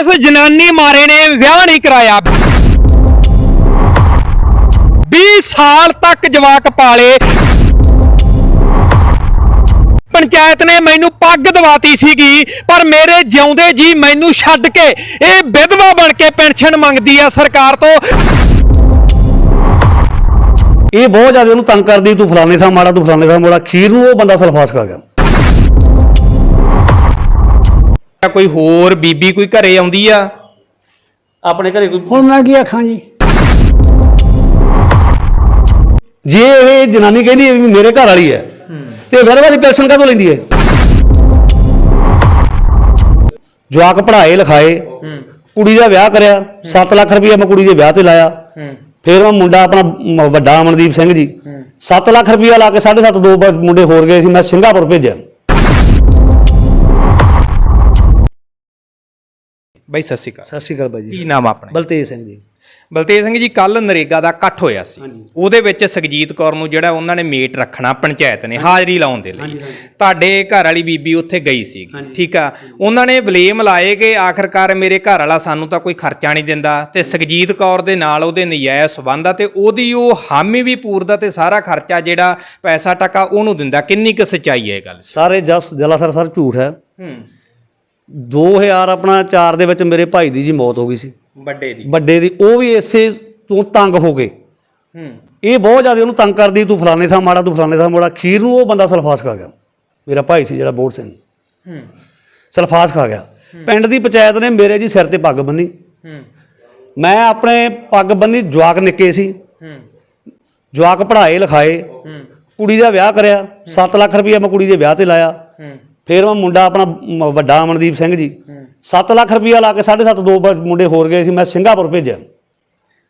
ਇਸ ਜਨਾਨੀ ਮਾਰੇ ਨੇ ਵਿਆਹ ਨਹੀਂ ਕਰਾਇਆ। 20 ਸਾਲ ਤੱਕ ਜਵਾਕ ਪਾਲੇ। ਪੰਚਾਇਤ ਨੇ ਮੈਨੂੰ ਪੱਗ ਦਵਾਤੀ ਸੀਗੀ, ਪਰ ਮੇਰੇ ਜਿਉਂਦੇ ਜੀ ਮੈਨੂੰ ਛੱਡ ਕੇ ਇਹ ਵਿਧਵਾ ਬਣ ਕੇ ਪੈਨਸ਼ਨ ਮੰਗਦੀ ਆ ਸਰਕਾਰ ਤੋਂ। ਇਹ ਬਹੁਤ ਜ਼ਿਆਦਾ ਉਹਨੂੰ ਤੰਗ ਕਰਦੀ, ਤੂੰ ਫਲਾਣੇ ਥਾਂ ਮਾੜਾ, ਤੂੰ ਫਲਾਣੇ ਥਾਂ ਮਾੜਾ। ਖੀਰ ਨੂੰ ਉਹ ਬੰਦਾ ਸਲਫਾਸ ਖਾ ਗਿਆ। ਕੋਈ ਹੋਰ ਬੀਬੀ ਕੋਈ ਘਰੇ ਆਉਂਦੀ ਆ? ਆਪਣੇ ਘਰੇ ਕੋਈ ਹੁਣ ਮੈਂ ਕੀ ਆਖਾਂ ਜੀ? ਜੇ ਇਹ ਜਨਾਨੀ ਕਹਿੰਦੀ ਹੈ ਵੀ ਮੇਰੇ ਘਰ ਵਾਲੀ ਹੈ ਤੇ ਫਿਰ ਵਾਲੀ ਪੈਨਸ਼ਨ ਕਾਹਤੋਂ ਲੈਂਦੀ ਹੈ? ਜਵਾਕ ਪੜ੍ਹਾਏ ਲਿਖਾਏ ਕੁੜੀ ਦਾ ਵਿਆਹ ਕਰਿਆ 7 ਲੱਖ ਰੁਪਏ ਮੈਂ ਕੁੜੀ ਦੇ ਵਿਆਹ ਤੇ ਲਾਇਆ। ਫਿਰ ਉਹ ਮੁੰਡਾ ਆਪਣਾ ਮ- ਵੱਡਾ ਅਮਨਦੀਪ ਸਿੰਘ ਜੀ 7 ਲੱਖ ਰੁਪਏ ਲਾ ਕੇ 7.5 ਦੋ ਬ- ਮੁੰਡੇ ਹੋਰ ਗਏ ਸੀ ਮੈਂ ਸਿੰਗਾਪੁਰ ਭੇਜਿਆ। ਬਈ ਸਤਿ ਸ਼੍ਰੀ ਅਕਾਲ। ਸਤਿ ਸ਼੍ਰੀ ਅਕਾਲ ਬਾਈ ਕੀ ਜੀ ਨਾਮ ਆ ਆਪਣਾ? ਬਲਤੇਜ ਸਿੰਘ ਜੀ। ਬਲਤੇਜ ਸਿੰਘ ਜੀ ਕੱਲ ਨਰੇਗਾ ਦਾ ਇਕੱਠ ਹੋਇਆ ਸੀ। ਉਹਦੇ ਵਿੱਚ ਸੁਖਜੀਤ ਕੌਰ ਨੂੰ ਜਿਹੜਾ ਉਹਨਾਂ ਨੇ ਮੇਟ ਰੱਖਣਾ ਪੰਚਾਇਤ ਨੇ ਹਾਜ਼ਰੀ ਲਾਉਣ ਦੇ ਲਈ। ਤੁਹਾਡੇ ਘਰ ਵਾਲੀ ਬੀਬੀ ਉੱਥੇ ਗਈ ਸੀ। ਠੀਕ ਆ? ਉਹਨਾਂ ਨੇ ਬਲੇਮ ਲਾਏ ਕਿ ਆਖਰਕਾਰ ਮੇਰੇ ਘਰ ਵਾਲਾ ਸਾਨੂੰ ਤਾਂ ਕੋਈ ਖਰਚਾ ਨਹੀਂ ਦਿੰਦਾ ਤੇ ਸੁਖਜੀਤ ਕੌਰ ਦੇ ਨਾਲ ਉਹਦੇ ਨਜਾਇਜ਼ ਸਬੰਧ ਆ ਤੇ ਉਹਦੀ ਉਹ ਹਾਮੀ ਵੀ ਪੂਰਦਾ ਤੇ ਸਾਰਾ ਖਰਚਾ ਜਿਹੜਾ ਪੈਸਾ ਟਕਾ ਉਹਨੂੰ ਦਿੰਦਾ। ਕਿੰਨੀ ਕੁ ਸੱਚਾਈ ਹੈ ਇਹ ਗੱਲ? ਸਾਰੇ ਜਸ ਜਲਾਸਰ ਸਰ ਝੂਠ ਹੈ। ਹੂੰ। 2000 ਆਪਣਾ 4 ਦੇ ਵਿੱਚ ਮੇਰੇ ਭਾਈ ਦੀ ਜੀ ਮੌਤ ਹੋ ਗਈ ਸੀ। ਵੱਡੇ ਦੀ। ਵੱਡੇ ਦੀ। ਉਹ ਵੀ ਇਸੇ ਤੋਂ ਤੰਗ ਹੋ ਗਏ। ਹੂੰ। ਇਹ ਬਹੁਤ ਜ਼ਿਆਦਾ ਉਹਨੂੰ ਤੰਗ ਕਰਦੀ ਤੂੰ ਫਲਾਣੇ ਥਾਂ ਮਾੜਾ ਤੂੰ ਫਲਾਣੇ ਥਾਂ ਮਾੜਾ। ਖੀਰ ਨੂੰ ਉਹ ਬੰਦਾ ਸਲਫਾਸ ਖਾ ਗਿਆ। ਮੇਰਾ ਭਾਈ ਸੀ ਜਿਹੜਾ ਬੋੜ ਸਿੰਘ। ਹੂੰ। ਸਲਫਾਸ ਖਾ ਗਿਆ। ਪਿੰਡ ਦੀ ਪੰਚਾਇਤ ਨੇ ਮੇਰੇ ਜੀ ਸਿਰ ਤੇ ਪੱਗ ਬੰਨੀ। ਹੂੰ। ਮੈਂ ਆਪਣੇ ਪੱਗ ਬੰਨੀ ਜਵਾਕ ਨਿੱਕੇ ਸੀ। ਹੂੰ। ਜਵਾਕ ਪੜ੍ਹਾਏ ਲਿਖਾਏ। ਹੂੰ। ਕੁੜੀ ਦਾ ਵਿਆਹ ਕਰਿਆ। 7 ਲੱਖ ਰੁਪਏ ਮੈਂ ਕੁੜੀ ਦੇ ਵਿਆਹ ਤੇ ਲਾਇਆ। ਹੂੰ। ਫਿਰ ਉਹ ਮੁੰਡਾ ਆਪਣਾ ਮ- ਵੱਡਾ ਅਮਨਦੀਪ ਸਿੰਘ ਜੀ। 7 ਲੱਖ ਰੁਪਏ ਲਾ ਕੇ 7.5 ਦੋ ਬ- ਮੁੰਡੇ ਹੋਰ ਗਏ ਸੀ ਮੈਂ ਸਿੰਗਾਪੁਰ ਭੇਜਿਆ।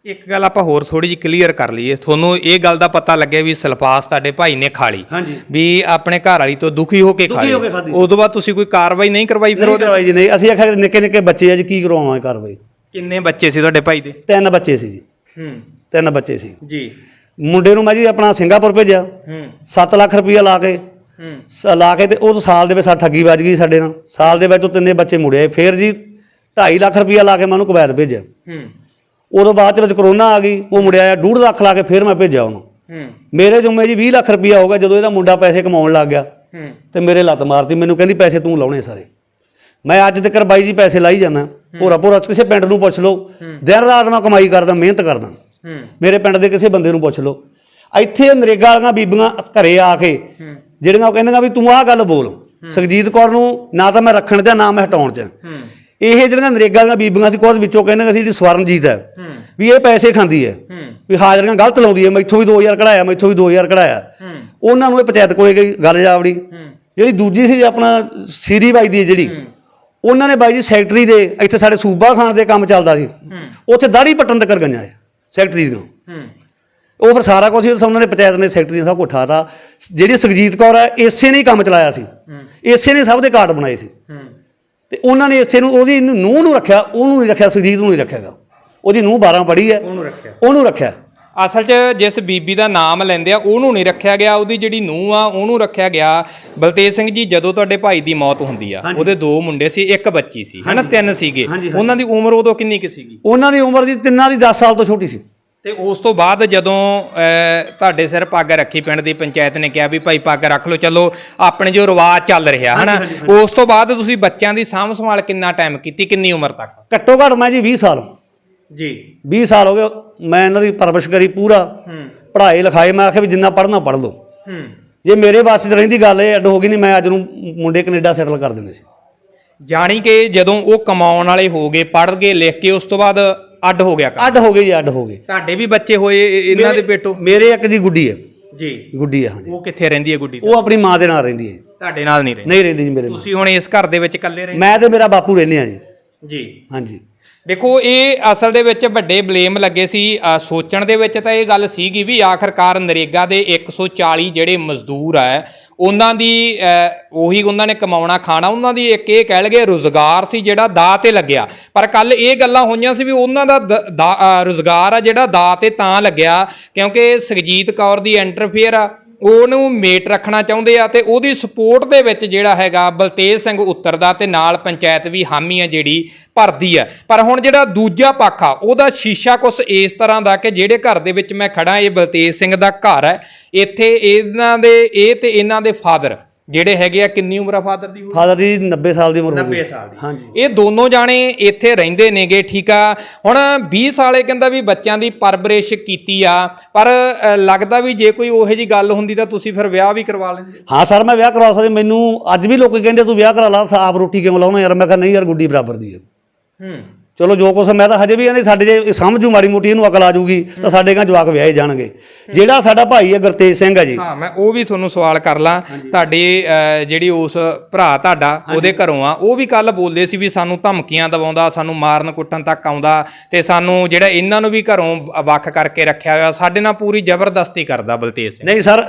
ਇੱਕ ਗੱਲ ਆਪਾਂ ਹੋਰ ਥੋੜੀ ਜਿਹੀ ਕਲੀਅਰ ਕਰ ਲਈਏ। ਤੁਹਾਨੂੰ ਇਹ ਗੱਲ ਦਾ ਪਤਾ ਲੱਗਿਆ ਵੀ ਸਲਫਾਸ ਤੁਹਾਡੇ ਭਾਈ ਨੇ ਖਾ ਲਈ। ਹਾਂਜੀ। ਵੀ ਆਪਣੇ ਘਰ ਵਾਲੀ ਤੋਂ ਦੁਖੀ ਹੋ ਕੇ ਖਾ ਦੁਖੀ ਹੋ ਕੇ ਖਾਧੀ। ਉਦੋਂ ਬਾਅਦ ਤੁਸੀਂ ਕੋਈ ਕਾਰਵਾਈ ਨਹੀਂ ਕਰਵਾਈ ਫਿਰ ਉਹਦੇ ਜੀ ਨਹੀਂ। ਅਸੀਂ ਆਖਿਆ ਨਿੱਕੇ ਨਿੱਕੇ ਬੱਚੇ ਆ ਜੀ ਕੀ ਕਰਵਾਵਾਂ ਕਾਰਵਾਈ? ਕਿੰਨੇ ਬੱਚੇ ਸੀ ਤੁਹਾਡੇ ਭਾਈ ਦੇ? ਤਿੰਨ ਬੱਚੇ ਸੀ ਜੀ। ਹੂੰ। ਤਿੰਨ ਬੱਚੇ ਸੀ। ਜੀ। ਮੁੰਡੇ ਨੂੰ ਮੈਂ ਜੀ ਆਪਣਾ ਸਿੰਗਾਪੁਰ ਭੇਜਿਆ। ਹੂੰ। 7 ਲੱਖ ਰੁਪਈਆ ਲਾ ਕੇ। ਹੂੰ। ਲਾ ਕੇ ਤੇ ਉਹ ਸਾਲ ਦੇ ਵਿੱਚ ਠੱਗੀ ਵੱਜ ਗਈ ਸਾਡੇ ਨਾਲ। ਸਾਲ ਦੇ ਵਿੱਚ ਉਹ ਤਿੰਨੇ ਬੱਚੇ ਮੁੜਿਆ ਫਿਰ ਜੀ 2.5 ਲੱਖ ਰੁਪਈਆ ਲਾ ਕੇ ਮੈਂ ਉਹਨੂੰ ਕੁਵੈਤ ਭੇਜਿਆ। ਹੂੰ। ਉਦੋਂ ਬਾਅਦ ਵਿੱਚ ਕਰੋਨਾ ਆ ਗਈ ਉਹ ਮੁੜਿਆ 2.5 ਲੱਖ ਲਾ ਕੇ ਫਿਰ ਮੈਂ ਭੇਜਿਆ ਉਹਨੂੰ। ਹੂੰ। ਮੇਰੇ ਜੁਮੇ ਜੀ 20 ਲੱਖ ਰੁਪਈਆ ਹੋ ਗਿਆ ਜਦੋਂ ਇਹਦਾ ਮੁੰਡਾ ਪੈਸੇ ਕਮਾਉਣ ਲੱਗ ਗਿਆ। ਹੂੰ। ਤੇ ਮੇਰੇ ਲੱਤ ਮਾਰਤੀ। ਮੈਨੂੰ ਕਹਿੰਦੀ ਪੈਸੇ ਤੂੰ ਲਾਉਣੇ ਸਾਰੇ। ਮੈਂ ਅੱਜ ਤੱਕ ਬਾਈ ਜੀ ਪੈਸੇ ਲਾਈ ਜਾਣਾ ਭੋਰਾ ਭੋਰਾ ਕਿਸੇ ਪਿੰਡ ਨੂੰ ਪੁੱਛ ਲਓ। ਦਿਨ ਰਾਤ ਮੈਂ ਕਮਾਈ ਕਰਦਾ ਮਿਹਨਤ ਕਰਦਾ। ਮੇਰੇ ਪਿੰਡ ਦੇ ਕਿਸੇ ਬੰਦੇ ਨੂੰ ਪੁੱਛ ਲਓ। ਇੱਥੇ ਨਰੇਗਾ ਵਾਲੀਆਂ ਬੀਬੀਆਂ ਘਰੇ ਆ ਕੇ ਜਿਹੜੀਆਂ ਉਹ ਕਹਿੰਦੀਆਂ ਵੀ ਤੂੰ ਆਹ ਗੱਲ ਬੋਲ। ਸੁਖਜੀਤ ਕੌਰ ਨੂੰ ਨਾ ਤਾਂ ਮੈਂ ਰੱਖਣ ਤੇ ਨਾ ਮੈਂ ਹਟਾਉਣ ਹੂੰ। ਇਹ ਜਿਹੜੀਆਂ ਨਰੇਗਾ ਵਾਲੀਆਂ ਬੀਬੀਆਂ ਸੀ ਕੁਝ ਵਿੱਚੋਂ ਕਹਿੰਦੀਆਂ ਸੀ ਜਿਹੜੀ ਸਵਰਨਜੀਤ ਹੈ ਵੀ ਇਹ ਪੈਸੇ ਖਾਂਦੀ ਹੈ। ਵੀ ਹਾਜ਼ਰੀਆਂ ਗਲਤ ਲਾਉਂਦੀ ਹੈ ਮੈਥੋਂ ਵੀ 2000 ਕਢਾਇਆ ਮੈਥੋਂ ਵੀ 2000 ਕਢਾਇਆ। ਉਹਨਾਂ ਨੂੰ ਇਹ ਪੰਚਾਇਤ ਕੋਲੇ ਗਈ ਗੱਲ ਜਾਵੜੀ। ਜਿਹੜੀ ਦੂਜੀ ਸੀ ਆਪਣਾ ਸੀਰੀ ਬਾਈ ਦੀ ਜਿਹੜੀ ਉਹਨਾਂ ਨੇ ਬਾਈ ਜੀ ਸੈਕਟਰੀ ਦੇ ਇੱਥੇ ਸਾਡੇ ਸੂਬਾ ਖਾਨ ਦੇ ਕੰਮ ਚੱਲਦਾ ਸੀ। ਉੱਥੇ ਦਾੜੀ ਪੱਟਣ ਤੱਕ ਗਈਆਂ ਸੈਕਟਰੀ ਦੀਆਂ। ਉਹ ਫਿਰ ਸਾਰਾ ਕੁਝ ਉਹਨਾਂ ਨੇ ਪੰਚਾਇਤ ਨੇ ਸੈਕਟਰੀ ਸਭ ਕੁਝ ਉਠਾਤਾ। ਜਿਹੜੀ ਸੁਖਜੀਤ ਕੌਰ ਹੈ ਇਸੇ ਨੇ ਹੀ ਕੰਮ ਚਲਾਇਆ ਸੀ। ਹੂੰ। ਇਸੇ ਨੇ ਸਭ ਦੇ ਕਾਰਡ ਬਣਾਏ ਸੀ। ਹੂੰ। ਤੇ ਉਹਨਾਂ ਨੇ ਇਸੇ ਨੂੰ ਉਹਦੀ ਨੂੰਹ ਨੂੰ ਰੱਖਿਆ ਉਹਨੂੰ ਨਹੀਂ ਰੱਖਿਆ ਸੁਖਜੀਤ ਨੂੰ ਨਹੀਂ ਰੱਖਿਆਗਾ ਉਹਦੀ ਨੂੰਹ 12 ਪੜ੍ਹੀ ਹੈ। ਉਹਨੂੰ ਰੱਖਿਆ। ਉਹਨੂੰ ਰੱਖਿਆ। ਅਸਲ 'ਚ ਜਿਸ ਬੀਬੀ ਦਾ ਨਾਮ ਲੈਂਦੇ ਆ ਉਹਨੂੰ ਨਹੀਂ ਰੱਖਿਆ ਗਿਆ। ਉਹਦੀ ਜਿਹੜੀ ਨੂੰਹ ਆ ਉਹਨੂੰ ਰੱਖਿਆ ਗਿਆ। ਬਲਤੇਜ ਸਿੰਘ ਜੀ ਜਦੋਂ ਤੁਹਾਡੇ ਭਾਈ ਦੀ ਮੌਤ ਹੁੰਦੀ ਆ ਉਹਦੇ ਦੋ ਮੁੰਡੇ ਸੀ ਇੱਕ ਬੱਚੀ ਸੀ ਹਨਾ? ਤਿੰਨ ਸੀਗੇ। ਉਹਨਾਂ ਦੀ ਉਮਰ ਉਦੋਂ ਕਿੰਨੀ ਕੁ ਸੀਗੀ? ਉਹਨਾਂ ਦੀ ਉਮਰ ਜੀ ਤਿੰਨਾਂ ਦੀ 10 ਸਾਲ ਤੋਂ ਛੋਟੀ ਸੀ। ਤੇ ਉਸ ਤੋਂ ਬਾਅਦ ਜਦੋਂ ਤੁਹਾਡੇ ਸਿਰ ਪੱਗ ਰੱਖੀ ਪਿੰਡ ਦੀ ਪੰਚਾਇਤ ਨੇ ਕਿਹਾ ਵੀ ਭਾਈ ਪੱਗ ਰੱਖ ਲਓ ਚਲੋ ਆਪਣੇ ਜੋ ਰਿਵਾਜ ਚੱਲ ਰਿਹਾ ਹਨਾ? ਉਸ ਤੋਂ ਬਾਅਦ ਤੁਸੀਂ ਬੱਚਿਆਂ ਦੀ ਸਾਂਭ ਸੰਭਾਲ ਕਿੰਨਾ ਟਾਈਮ ਕੀਤੀ ਕਿੰਨੀ ਉਮਰ ਤੱਕ? ਘੱਟੋ ਘੱਟ ਮੈਂ ਜੀ 20 ਸਾਲ। ਜੀ। 20 ਸਾਲ ਹੋ ਗਏ ਮੈਂ ਇਹਨਾਂ ਦੀ ਪਰਵਰਿਸ਼ ਕਰੀ ਪੂਰਾ। ਪੜ੍ਹਾਈ ਲਿਖਾਈ ਮੈਂ ਆਖਿਆ ਵੀ ਜਿੰਨਾ ਪੜ੍ਹਨਾ ਪੜ੍ਹ ਲਓ। ਜੇ ਮੇਰੇ ਵਾਸਤੇ ਰਹਿੰਦੀ ਗੱਲ ਇਹ ਅੱਡ ਹੋ ਗਈ ਨਹੀਂ ਮੈਂ ਅੱਜ ਨੂੰ ਮੁੰਡੇ ਕੈਨੇਡਾ ਸੈਟਲ ਕਰ ਦਿੰਦੇ ਸੀ। ਜਾਣੀ ਕਿ ਜਦੋਂ ਉਹ ਕਮਾਉਣ ਵਾਲੇ ਹੋ ਗਏ ਪੜ੍ਹ ਗਏ ਲਿਖ ਕੇ ਉਸ ਤੋਂ ਬਾਅਦ ਅੱਡ ਹੋ ਗਿਆ ਕੰਮ। ਅੱਡ ਹੋ ਗਏ ਜੀ ਅੱਡ ਹੋ ਗਏ। ਤੁਹਾਡੇ ਵੀ ਬੱਚੇ ਹੋਏ ਇਹ- ਇਹਨਾਂ ਦੇ ਪੇਟੋਂ? ਮੇਰੇ ਇੱਕ ਦੀ ਗੁੱਡੀ ਹੈ। ਜੀ। ਗੁੱਡੀ ਹੈ ਹਾਂਜੀ। ਉਹ ਕਿੱਥੇ ਰਹਿੰਦੀ ਹੈ ਗੁੱਡੀ ਉਹ ਆਪਣੀ ਮਾਂ ਦੇ ਨਾਲ ਰਹਿੰਦੀ ਹੈ। ਤੁਹਾਡੇ ਨਾਲ ਨਹੀਂ ਰਹਿੰਦੀ? ਨਹੀਂ ਰਹਿੰਦੀ ਜੀ ਮੇਰੇ ਨਾਲ। ਤੁਸੀਂ ਹੁਣ ਇਸ ਘਰ ਦੇ ਵਿੱਚ ਇਕੱਲੇ ਰਹਿੰਦੇ? ਮੈਂ ਤੇ ਮੇਰਾ ਬਾਪੂ ਰਹਿੰਦੇ ਆ ਜੀ। ਜੀ। ਹਾਂਜੀ। ਦੇਖੋ ਇਹ ਅਸਲ ਦੇ ਵਿੱਚ ਵੱਡੇ ਬਲੇਮ ਲੱਗੇ ਸੀ। ਅ, ਸੋਚਣ ਦੇ ਵਿੱਚ ਤਾਂ ਇਹ ਗੱਲ ਸੀਗੀ ਵੀ ਆਖਰਕਾਰ ਨਰੇਗਾ ਦੇ 140 ਜਿਹੜੇ ਮਜ਼ਦੂਰ ਆ ਉਹਨਾਂ ਦੀ ਉਹੀ ਉਹਨਾਂ ਨੇ ਕਮਾਉਣਾ ਖਾਣਾ ਉਹਨਾਂ ਦੀ ਇੱਕ ਇਹ ਕਹਿ ਲਗੇ ਰੋਜ਼ਗਾਰ ਸੀ ਜਿਹੜਾ ਦਾ ਤੇ ਲੱਗਿਆ। ਪਰ ਕੱਲ ਇਹ ਗੱਲਾਂ ਹੋਈਆਂ ਸੀ ਵੀ ਉਹਨਾਂ ਦਾ ਦ- ਦਾ- ਅ, ਰੋਜ਼ਗਾਰ ਆ ਜਿਹੜਾ ਦਾ ਤੇ ਤਾਂ ਲੱਗਿਆ ਕਿਉਂਕਿ ਸੁਖਜੀਤ ਕੌਰ ਦੀ ਇੰਟਰਫੇਅਰ ਆ। ਉਹਨੂੰ ਮੇਟ ਰੱਖਣਾ ਚਾਹੁੰਦੇ ਆ ਤੇ ਉਹਦੀ ਸਪੋਰਟ ਦੇ ਵਿੱਚ ਜਿਹੜਾ ਹੈਗਾ ਬਲਤੇਜ ਸਿੰਘ ਉਤਰਦਾ ਤੇ ਨਾਲ ਪੰਚਾਇਤ ਵੀ ਹਾਮੀ ਆ ਜਿਹੜੀ ਭਰਦੀ ਆ। ਪਰ ਹੁਣ ਜਿਹੜਾ ਦੂਜਾ ਪੱਖ ਆ, ਉਹਦਾ ਸ਼ੀਸ਼ਾ ਕੁਛ ਇਸ ਤਰ੍ਹਾਂ ਦਾ ਕਿ ਜਿਹੜੇ ਘਰ ਦੇ ਵਿੱਚ ਮੈਂ ਖੜਾ ਇਹ ਬਲਤੇਜ ਸਿੰਘ ਦਾ ਘਰ ਹੈ ਇੱਥੇ ਇਹਨਾਂ ਦੇ, ਇਹ ਤੇ ਇਹਨਾਂ ਦੇ ਫਾਦਰ ਜਿਹੜੇ ਹੈਗੇ ਆ ਕਿੰਨੀ ਉਮਰ ਆ ਫਾਦਰ ਦੀ ਫਾਦਰ ਦੀ 90 ਸਾਲ ਦੀ ਉਮਰ ਹੋ 90 ਗਈ ਸਾਲ ਦੀ। ਹਾਂਜੀ। ਇਹ ਦੋਨੋਂ ਜਾਣੇ ਇੱਥੇ ਰਹਿੰਦੇ ਨੇਗੇ ਠੀਕ ਆ? ਹੁਣ 20 ਸਾਲੇ ਕਹਿੰਦਾ ਵੀ ਬੱਚਿਆਂ ਦੀ ਪਰਵਰਿਸ਼ ਕੀਤੀ ਆ ਪਰ ਲੱਗਦਾ ਵੀ ਜੇ ਕੋਈ ਉਹੋ ਜੀ ਗੱਲ ਹੁੰਦੀ ਤਾਂ ਤੁਸੀਂ ਫਿਰ ਵਿਆਹ ਵੀ ਕਰਵਾ ਲੈਂਦੇ। ਹਾਂ ਸਰ ਮੈਂ ਵਿਆਹ ਕਰਵਾ ਸਕਦਾ ਮੈਨੂੰ ਅੱਜ ਵੀ ਲੋਕੀ ਕਹਿੰਦੇ ਤੂੰ ਵਿਆਹ ਕਰਾ ਲਾ ਆਪ ਰੋਟੀ ਕਿਉਂ ਲਾਉਣਾ ਯਾਰ? ਮੈਂ ਕਿਹਾ ਨਹੀਂ ਯਾਰ ਗੁੱਡੀ ਬਰਾਬਰ ਦੀ ਹੈ। ਹੂੰ। ਚਲੋ ਜੋ ਕੁਛ ਮੈਂ ਤਾਂ ਹਜੇ ਵੀ ਇਹਨੇ ਸਾਡੇ ਜੇ ਸਮਝੂ ਮਾੜੀ ਮੋਟੀ ਇਹਨੂੰ ਅਕਲ ਆ ਜੂਗੀ ਤਾਂ ਸਾਡੇ ਗਾਂ ਜਵਾਕ ਵਿਆਹੇ ਜਾਣਗੇ। ਜਿਹੜਾ ਸਾਡਾ ਭਾਈ ਹੈ ਗੁਰਤੇਜ ਸਿੰਘ ਹੈ ਜੀ। ਹਾਂ ਮੈਂ ਉਹ ਵੀ ਤੁਹਾਨੂੰ ਸਵਾਲ ਕਰ ਲਾਂ। ਤੁਹਾਡੇ ਜਿਹੜੀ ਉਸ ਭਰਾ ਤੁਹਾਡਾ ਉਹਦੇ ਘਰੋਂ ਆ। ਉਹ ਵੀ ਕੱਲ ਬੋਲਦੇ ਸੀ ਵੀ ਸਾਨੂੰ ਧਮਕੀਆਂ ਦਵਾਉਂਦਾ ਸਾਨੂੰ ਮਾਰਨ ਕੁੱਟਣ ਤੱਕ ਆਉਂਦਾ ਤੇ ਸਾਨੂੰ ਜਿਹੜਾ ਇਹਨਾਂ ਨੂੰ ਵੀ ਘਰੋਂ ਵੱਖ ਕਰਕੇ ਰੱਖਿਆ ਹੋਇਆ ਸਾਡੇ ਨਾਲ ਪੂਰੀ ਜ਼ਬਰਦਸਤੀ ਕਰਦਾ ਬਲਤੇਜ ਸਿੰਘ। ਨਹੀਂ ਸਰ